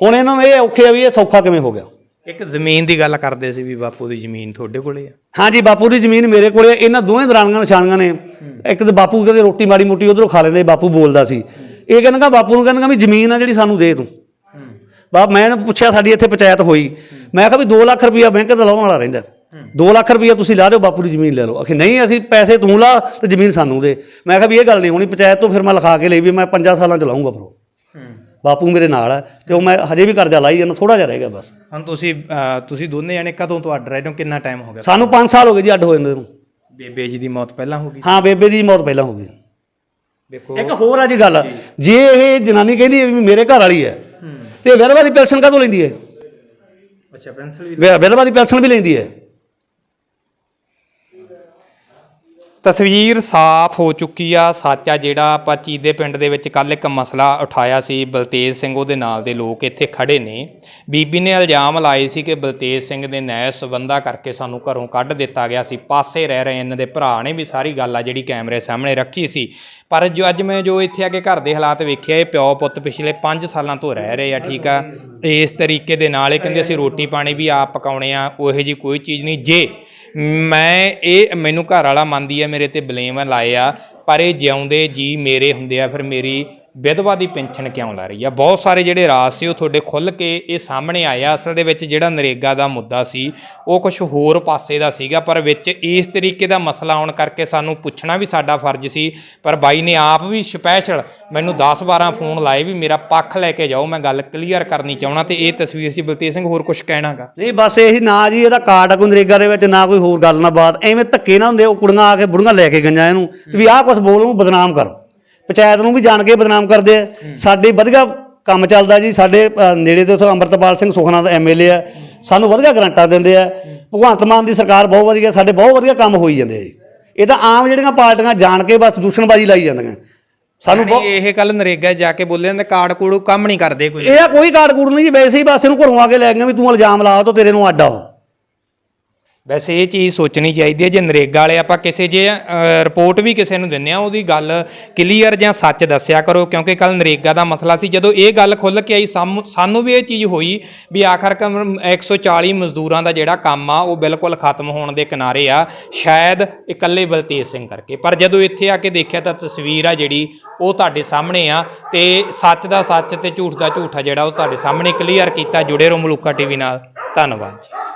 ਹੁਣ ਇਹਨਾਂ ਨੂੰ ਇਹ ਔਖੇ ਆ ਵੀ ਇਹ ਸੌਖਾ ਕਿਵੇਂ ਹੋ ਗਿਆ? ਇੱਕ ਜ਼ਮੀਨ ਦੀ ਗੱਲ ਕਰਦੇ ਸੀ ਵੀ ਬਾਪੂ ਦੀ ਜ਼ਮੀਨ ਤੁਹਾਡੇ ਕੋਲੇ ਆ। ਹਾਂਜੀ ਬਾਪੂ ਦੀ ਜ਼ਮੀਨ ਮੇਰੇ ਕੋਲੇ ਇਹਨਾਂ ਦੋਵੇਂ ਦਰਾਣੀਆਂ ਨਿਸ਼ਾਨੀਆਂ ਨੇ। ਇੱਕ ਤੇ ਬਾਪੂ ਕਹਿੰਦੇ ਰੋਟੀ ਮਾੜੀ ਮੋਟੀ ਉਧਰੋਂ ਖਾ ਲੈਂਦੇ ਬਾਪੂ ਬੋਲਦਾ ਸੀ। ਇਹ ਕਹਿੰਦਾ ਬਾਪੂ ਨੂੰ ਕਹਿੰਦਾ ਵੀ ਜ਼ਮੀਨ ਆ ਜਿਹੜੀ ਸਾਨੂੰ ਦੇ ਤੂੰ। ਬਾਪ ਮੈਂ ਪੁੱਛਿਆ ਸਾਡੀ ਇੱਥੇ ਪੰਚਾਇਤ ਹੋਈ। ਮੈਂ ਕਿਹਾ ਵੀ 2 ਲੱਖ ਰੁਪਇਆ ਬੈਂਕ ਦਾ ਲਾਉਣ ਵਾਲਾ ਰਹਿੰਦਾ। 2 ਲੱਖ ਰੁਪਇਆ ਤੁਸੀਂ ਲਾ ਦਿਓ ਬਾਪੂ ਦੀ ਜ਼ਮੀਨ ਲੈ ਲਓ। ਆਖੇ ਨਹੀਂ ਅਸੀਂ ਪੈਸੇ ਤੂੰ ਲਾ ਤੇ ਜ਼ਮੀਨ ਸਾਨੂੰ ਦੇ। ਮੈਂ ਕਿਹਾ ਵੀ ਇਹ ਗੱਲ ਨਹੀਂ ਹੋਣੀ ਪੰਚਾਇਤ ਤੋਂ ਫਿਰ ਮੈਂ ਲਿਖਾ ਕੇ ਲਈ ਵੀ ਮੈਂ 5 ਸਾਲਾਂ ਚ ਲਾਉਂਗਾ ਫਿਰ। ਬਾਪੂ ਮੇਰੇ ਨਾਲ ਹੈ ਤੇ ਉਹ ਮੈਂ ਹਜੇ ਵੀ ਕਰਜ਼ਾ ਲਾਈ ਜਾਂਦਾ ਥੋੜਾ ਜਿਹਾ ਰਹਿ ਗਿਆ ਬਸ। ਹੁਣ ਤੁਸੀਂ ਅਹ, ਤੁਸੀਂ ਦੋਨੇ ਜਣੇ ਕਦੋਂ ਤੋਂ ਅੱਡ ਰਹੇ ਹੋ? ਕਿੰਨਾ ਟਾਈਮ ਹੋ ਗਿਆ? ਸਾਨੂੰ 5 ਸਾਲ ਹੋ ਗਏ ਜੀ ਅੱਡ ਹੋਏ ਨੂੰ। ਬੇਬੇ ਜੀ ਦੀ ਮੌਤ ਪਹਿਲਾਂ ਹੋ ਗਈ? ਹਾਂ ਬੇਬੇ ਦੀ ਮੌਤ ਪਹਿਲਾਂ ਹੋ ਗਈ। ਦੇਖੋ। ਇੱਕ ਹੋਰ ਆ ਜੀ ਗੱਲ ਜੇ। ਇਹ ਜਨਾਨੀ ਕਹਿੰਦੀ ਹੈ ਵੀ ਮੇਰੇ ਘਰ ਵਾਲੀ ਹੈ ਹੂੰ। ਤੇ ਵਿਧਵਾ ਦੀ ਪੈਨਸ਼ਨ ਕਾਹਤੋਂ ਲੈਂਦੀ ਹੈ? ਅੱਛਾ ਪੈਨਸਲ ਵੀ ਵਿ- ਵਿਧਵਾ ਦੀ ਪੈਨਸ਼ਨ ਵੀ ਲੈਂਦੀ ਹੈ। ਤਸਵੀਰ ਸਾਫ਼ ਹੋ ਚੁੱਕੀ ਆ। ਸੱਚ ਆ ਜਿਹੜਾ ਆਪਾਂ ਚੀਦੇ ਪਿੰਡ ਦੇ ਵਿੱਚ ਕੱਲ ਇੱਕ ਮਸਲਾ ਉਠਾਇਆ ਸੀ, ਬਲਤੇਜ ਸਿੰਘ ਉਹਦੇ ਨਾਲ ਦੇ ਲੋਕ ਇੱਥੇ ਖੜੇ ਨੇ। ਬੀਬੀ ਨੇ ਇਲਜ਼ਾਮ ਲਾਏ ਸੀ ਕਿ ਬਲਤੇਜ ਸਿੰਘ ਦੇ ਨੈ ਸਬੰਧਾ ਕਰਕੇ ਸਾਨੂੰ ਘਰੋਂ ਕੱਢ ਦਿੱਤਾ ਗਿਆ ਸੀ। ਪਾਸੇ ਰਹਿ ਰਹੇ ਇਹਨਾਂ ਦੇ ਭਰਾ ਨੇ ਵੀ ਸਾਰੀ ਗੱਲ ਆ ਜਿਹੜੀ ਕੈਮਰੇ ਸਾਹਮਣੇ ਰੱਖੀ ਸੀ। ਪਰ ਜੋ ਅੱਜ ਮੈਂ ਜੋ ਇੱਥੇ ਆ ਕੇ ਘਰ ਦੇ ਹਾਲਾਤ ਵੇਖਿਆ, ਇਹ ਪਿਓ ਪੁੱਤ ਪਿਛਲੇ 5 ਸਾਲਾਂ ਤੋਂ ਰਹਿ ਰਹੇ ਆ, ਠੀਕ ਆ। ਇਸ ਤਰੀਕੇ ਦੇ ਨਾਲ ਇਹ ਕਹਿੰਦੇ ਅਸੀਂ ਰੋਟੀ ਪਾਣੀ ਵੀ ਆਪ ਪਕਾਉਣੇ ਆ, ਉਹੋ ਜੀ ਕੋਈ ਚੀਜ਼ ਨਹੀਂ। ਜੇ ਮੈਂ ਇਹ ਮੈਨੂੰ ਘਰ ਵਾਲਾ ਮੰਨਦੀ ਆ, ਮੇਰੇ ਤੇ ਬਲੇਮ ਲਾਏ ਆ, ਪਰ ਇਹ ਜਿਉਂਦੇ ਜੀ ਮੇਰੇ ਹੁੰਦੇ ਆ, ਫਿਰ ਮੇਰੀ ਵਿਧਵਾ ਦੀ ਪੈਨਸ਼ਨ ਕਿਉਂ ਲੈ ਰਹੀ ਆ? ਬਹੁਤ ਸਾਰੇ ਜਿਹੜੇ ਰਾਜ ਸੀ ਉਹ ਤੁਹਾਡੇ ਖੁੱਲ ਕੇ ਇਹ ਸਾਹਮਣੇ ਆਇਆ ਅਸਲ ਦੇ ਵਿੱਚ ਜਿਹੜਾ ਨਰੇਗਾ ਦਾ ਮੁੱਦਾ ਸੀ, ਉਹ ਕੁਝ ਹੋਰ ਪਾਸੇ ਦਾ ਸੀਗਾ, ਪਰ ਵਿੱਚ ਇਸ ਤਰੀਕੇ ਦਾ ਮਸਲਾ ਆਉਣ ਕਰਕੇ ਸਾਨੂੰ ਪੁੱਛਣਾ ਵੀ ਸਾਡਾ ਫਰਜ਼ ਸੀ। ਪਰ ਬਾਈ ਨੇ ਆਪ ਵੀ ਸਪੈਸ਼ਲ ਮੈਨੂੰ 10-12 ਫੋਨ ਲਾਏ ਵੀ ਮੇਰਾ ਪੱਖ ਲੈ ਕੇ ਜਾਓ, ਮੈਂ ਗੱਲ ਕਲੀਅਰ ਕਰਨੀ ਚਾਹਣਾ ਤੇ ਇਹ ਤਸਵੀਰ ਸੀ। ਬਲਤੇਜ ਸਿੰਘ, ਹੋਰ ਕੁਝ ਕਹਿਣਾਗਾ ਨਹੀਂ, ਬਸ ਇਹੀ ਨਾ ਜੀ, ਇਹਦਾ ਕਾਰਡ ਆ ਕੋਈ ਨਰੇਗਾ ਦੇ ਵਿੱਚ, ਨਾ ਕੋਈ ਹੋਰ ਗੱਲ ਨਾ ਬਾਤ। ਐਵੇਂ ਧੱਕੇ ਨਾ ਹੁੰਦੇ, ਉਹ ਕੁੜੀਆਂ ਆ ਕੇ ਬੁੜੀਆਂ ਲੈ ਕੇ ਗਈਆਂ ਇਹਨੂੰ, ਵੀ ਆਹ ਕੁਝ ਬੋਲੋ ਬਦਨਾਮ ਕਰੋ। ਪੰਚਾਇਤ ਨੂੰ ਵੀ ਜਾਣ ਕੇ ਬਦਨਾਮ ਕਰਦੇ ਆ। ਸਾਡੇ ਵਧੀਆ ਕੰਮ ਚੱਲਦਾ ਜੀ ਸਾਡੇ ਅ, ਨੇੜੇ ਤੇ ਉਥੋਂ ਅੰਮ੍ਰਿਤਪਾਲ ਸਿੰਘ ਸੁਖਨਾ ਦਾ ਐਮਐਲਏ ਆ। ਸਾਨੂੰ ਵਧੀਆ ਗਰੰਟਾਂ ਦਿੰਦੇ ਆ। ਭਗਵੰਤ ਮਾਨ ਦੀ ਸਰਕਾਰ ਬਹੁਤ ਵਧੀਆ ਸਾਡੇ ਬਹੁਤ ਵਧੀਆ ਕੰਮ ਹੋਈ ਜਾਂਦੇ ਆ ਜੀ। ਇਹ ਤਾਂ ਆਮ ਜਿਹੜੀਆਂ ਪਾਰਟੀਆਂ ਜਾਣ ਕੇ ਬਸ ਦੂਸ਼ਣਬਾਜ਼ੀ ਲਾਈ ਜਾਂਦੀਆਂ। ਸਾਨੂੰ ਬਹੁਤ ਇਹ ਕੱਲ ਨਰੇਗਾ 'ਚ ਜਾ ਕੇ ਬੋਲੇ ਨੇ ਕਾਰਡ ਕੂੜ ਕੰਮ ਨਹੀਂ ਕਰਦੇ ਕੋਈ। ਇਹ ਆ ਕੋਈ ਕਾਰਡ ਕੂੜ ਨਹੀਂ ਜੀ ਵੈਸੇ ਹੀ ਬਸ ਇਹਨੂੰ ਘਰੋਂ ਆ ਕੇ ਲੈ ਗਏ ਵੀ ਤੂੰ ਇਲਜ਼ਾਮ ਲਾ ਤੋ ਤੇਰੇ ਨੂੰ ਅੱਡਾ ਹੋ ਵੈਸੇ ਇਹ ਚੀਜ਼ ਸੋਚਣੀ ਚਾਹੀਦੀ ਹੈ ਜੇ ਨਰੇਗਾ ਵਾਲੇ ਆਪਾਂ ਕਿਸੇ ਜੇ ਅ, ਰਿਪੋਰਟ ਵੀ ਕਿਸੇ ਨੂੰ ਦਿੰਨੇ ਆ ਉਹਦੀ ਗੱਲ ਕਲੀਅਰ ਜਾਂ ਸੱਚ ਦੱਸਿਆ ਕਰੋ ਕਿਉਂਕਿ ਕੱਲ ਨਰੇਗਾ ਦਾ ਮਸਲਾ ਸੀ ਜਦੋਂ ਇਹ ਗੱਲ ਖੁੱਲ ਕੇ ਆਈ ਸਾਮ- ਸਾਨੂੰ ਵੀ ਇਹ ਚੀਜ਼ ਹੋਈ ਵੀ ਆਖਰਕਾਰ 140 ਮਜ਼ਦੂਰਾਂ ਦਾ ਜਿਹੜਾ ਕੰਮ ਆ ਉਹ ਬਿਲਕੁਲ ਖਤਮ ਹੋਣ ਦੇ ਕਿਨਾਰੇ ਆ ਸ਼ਾਇਦ ਇਕੱਲੇ ਬਲਤੇਜ ਸਿੰਘ ਕਰਕੇ। ਪਰ ਜਦੋਂ ਇੱਥੇ ਆ ਕੇ ਦੇਖਿਆ ਤਾਂ ਤਸਵੀਰ ਆ ਜਿਹੜੀ ਉਹ ਤੁਹਾਡੇ ਸਾਹਮਣੇ ਆ ਤੇ ਸੱਚ ਦਾ ਸੱਚ ਤੇ ਝੂਠ ਦਾ ਝੂਠ ਆ ਜਿਹੜਾ ਉਹ ਤੁਹਾਡੇ ਸਾਹਮਣੇ ਕਲੀਅਰ ਕੀਤਾ ਜੁੜੇ ਰਹੋ ਮਲੂਕਾ ਟੀਵੀ ਨਾਲ। ਧੰਨਵਾਦ ਜੀ।